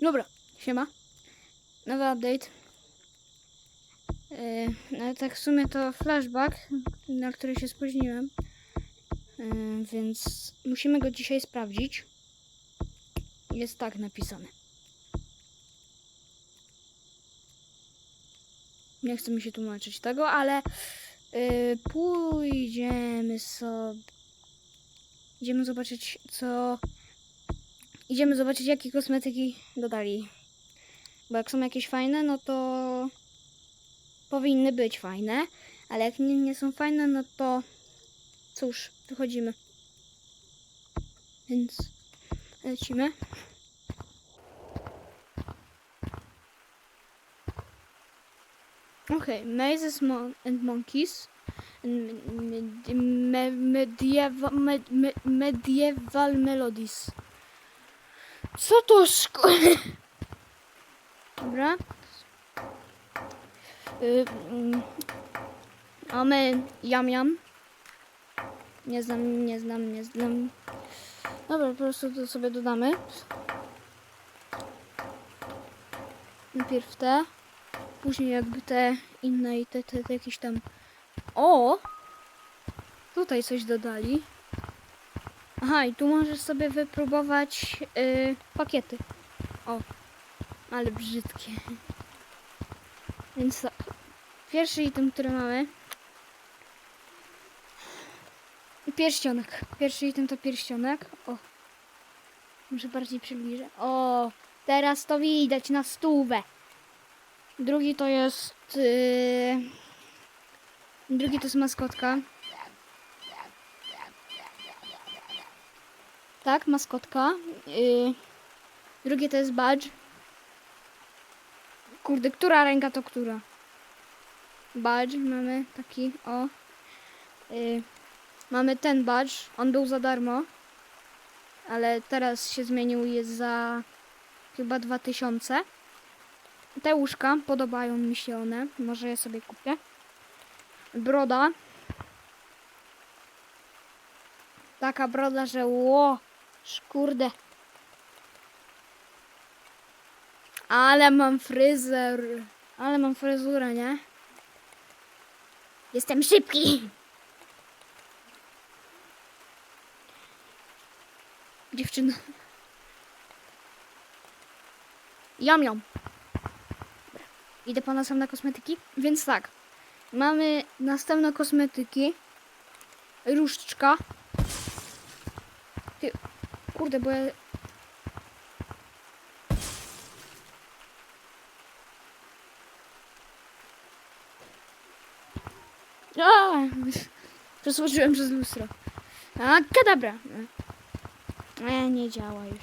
Dobra, siema. Nowy update. Yy, no tak w sumie to flashback, na który się spóźniłem. Yy, więc musimy go dzisiaj sprawdzić. Jest tak napisane. Nie chcę mi się tłumaczyć tego, ale yy, pójdziemy sobie. Idziemy zobaczyć, co. Idziemy zobaczyć, jakie kosmetyki dodali. Bo jak są jakieś fajne, no to powinny być fajne. Ale jak nie, nie są fajne, no to cóż, wychodzimy. Więc lecimy. Okay, mazes mon and monkeys. medieval, med- me- medieval melodies. Co to szko... Dobra. Y, mm, mamy jam jam. Nie znam, nie znam, nie znam. Dobra, po prostu to sobie dodamy. Najpierw te. Później jakby te inne i te, te, te jakieś tam. O! Tutaj coś dodali. Aha, i tu możesz sobie wypróbować y, pakiety. O, ale brzydkie. Więc tak. Pierwszy item, który mamy. Pierścionek. Pierwszy item to pierścionek. O. Może bardziej przybliżę. O, teraz to widać na stówę. Drugi to jest. Yy... Drugi to jest maskotka. Tak, maskotka. Yy... Drugie to jest badge. Kurde, która ręka to która? Badge mamy taki, o. Yy, mamy ten badge, on był za darmo. Ale teraz się zmienił, jest za chyba 2000. Te łóżka podobają mi się one, może je sobie kupię. Broda. Taka broda, że ło, szkurde. Ale mam fryzer. Ale mam fryzurę, nie? Jestem szybki. Dziewczyna. Jam, jam. Idę po następne kosmetyki. Więc tak. Mamy następne kosmetyki. Różdżka. Kurde, bo ja A, przez lustro. A, kadabra. E, nie działa już.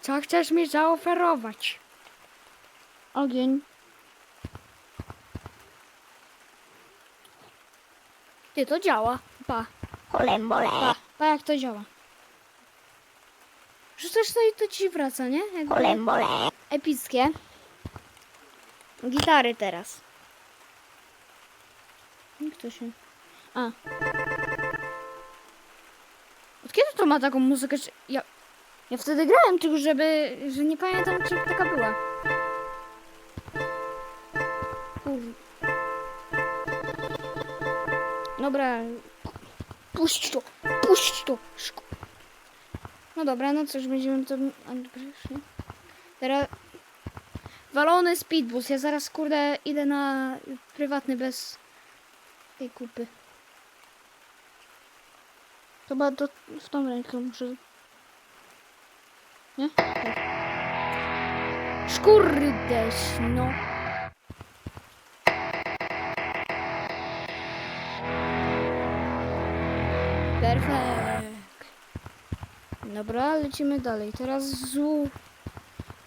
Co chcesz mi zaoferować? Ogień. Ty, to działa. Pa, Olembole. pa, pa jak to działa. Rzucasz to i to ci wraca, nie? Jakby Olembole. epickie. Gitary teraz. Jak to się... A. Od kiedy to ma taką muzykę? Czy Ja, ja wtedy grałem, tylko żeby... że nie pamiętam, czy taka była. Kur... Dobra. Puść to! Puść to! Szko... No dobra, no cóż, będziemy to... Teraz... Walony speedbus. Ja zaraz, kurde, idę na prywatny bez tej kupy. Chyba do, w tą rękę muszę... Nie? Tak. No. Perfekt. Dobra, lecimy dalej. Teraz zu...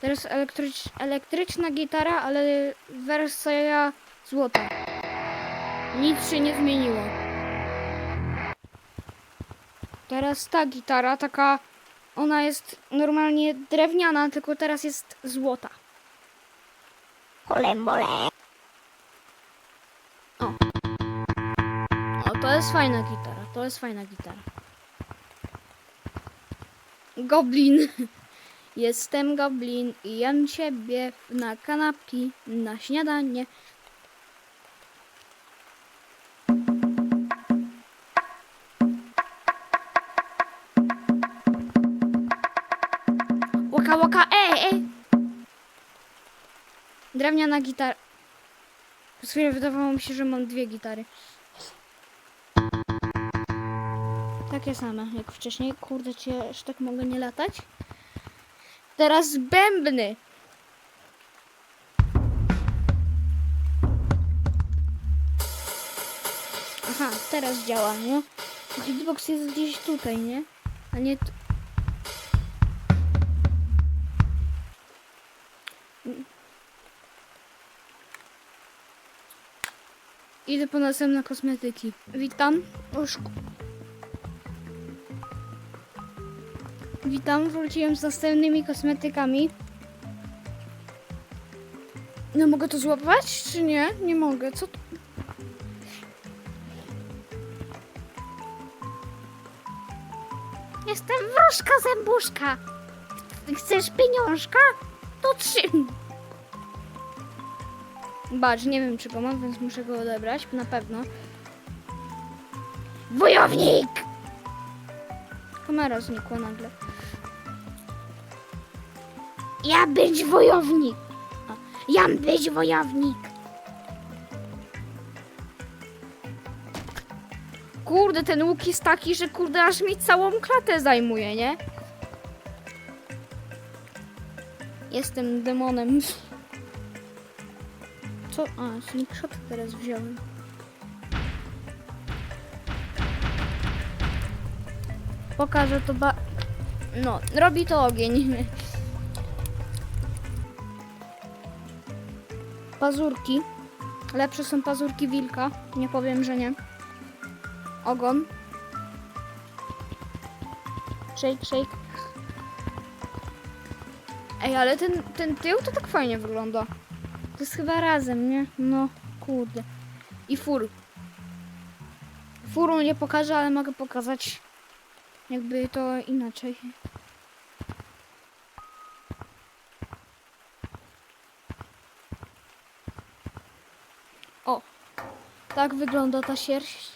Teraz elektrycz, elektryczna gitara, ale wersja złota. Nic się nie zmieniło. Teraz ta gitara, taka... Ona jest normalnie drewniana, tylko teraz jest złota. Olembole. O, to jest fajna gitara, to jest fajna gitara. Goblin. Jestem goblin i jem ciebie na kanapki, na śniadanie. Łaka, łaka, ej, ej! Drewniana gitara. Przez chwilę wydawało mi się, że mam dwie gitary. Takie same jak wcześniej. Kurde, cię aż tak mogę nie latać. Teraz bębny. Aha, teraz działa, nie? Hitbox jest gdzieś tutaj, nie? A nie tu. Idę po następne kosmetyki. Witam. Już... Witam, wróciłem z następnymi kosmetykami. No mogę to złapać, czy nie? Nie mogę. Co to? Jestem wróżka zębuszka. Chcesz pieniążka? To trzym. Bacz, nie wiem czy go mam, więc muszę go odebrać, na pewno. Wojownik! Kamera znikła nagle. Ja być wojownik! Ja być wojownik! Kurde, ten łuk jest taki, że kurde aż mi całą klatę zajmuje, nie? Jestem demonem. Co? A, slingshot teraz wziąłem. Pokażę to ba... No, robi to ogień. Pazurki. Lepsze są pazurki wilka. Nie powiem, że nie. Ogon. Shake, shake. Ej, ale ten, ten tył to tak fajnie wygląda. To jest chyba razem, nie? No, kurde. I fur. Furu nie pokażę, ale mogę pokazać jakby to inaczej. Tak wygląda ta sierść.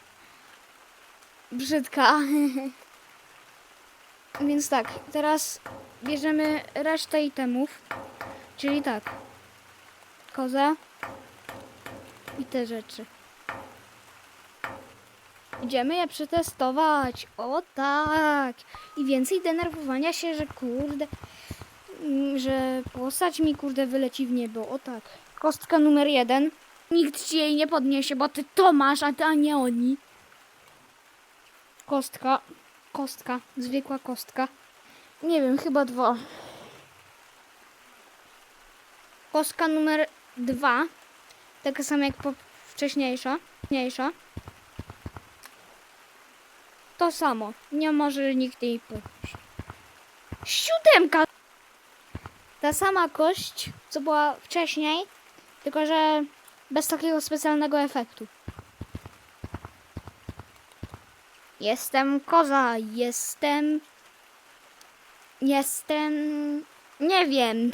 Brzydka. Więc tak, teraz bierzemy resztę itemów. Czyli tak. Koza. I te rzeczy. Idziemy je przetestować. O tak. I więcej denerwowania się, że kurde. mm, Że postać mi kurde wyleci w niebo. O tak. Kostka numer jeden. Nikt ci jej nie podniesie, bo ty to masz, a ty a nie oni. Kostka. Kostka. Zwykła kostka. Nie wiem, chyba dwa. Kostka numer dwa. Taka sama jak wcześniejsza. Wcześniejsza. To samo. Nie może nikt jej podnieść. Siódemka! Ta sama kość, co była wcześniej, tylko że bez takiego specjalnego efektu. Jestem koza, jestem... Jestem... Nie wiem.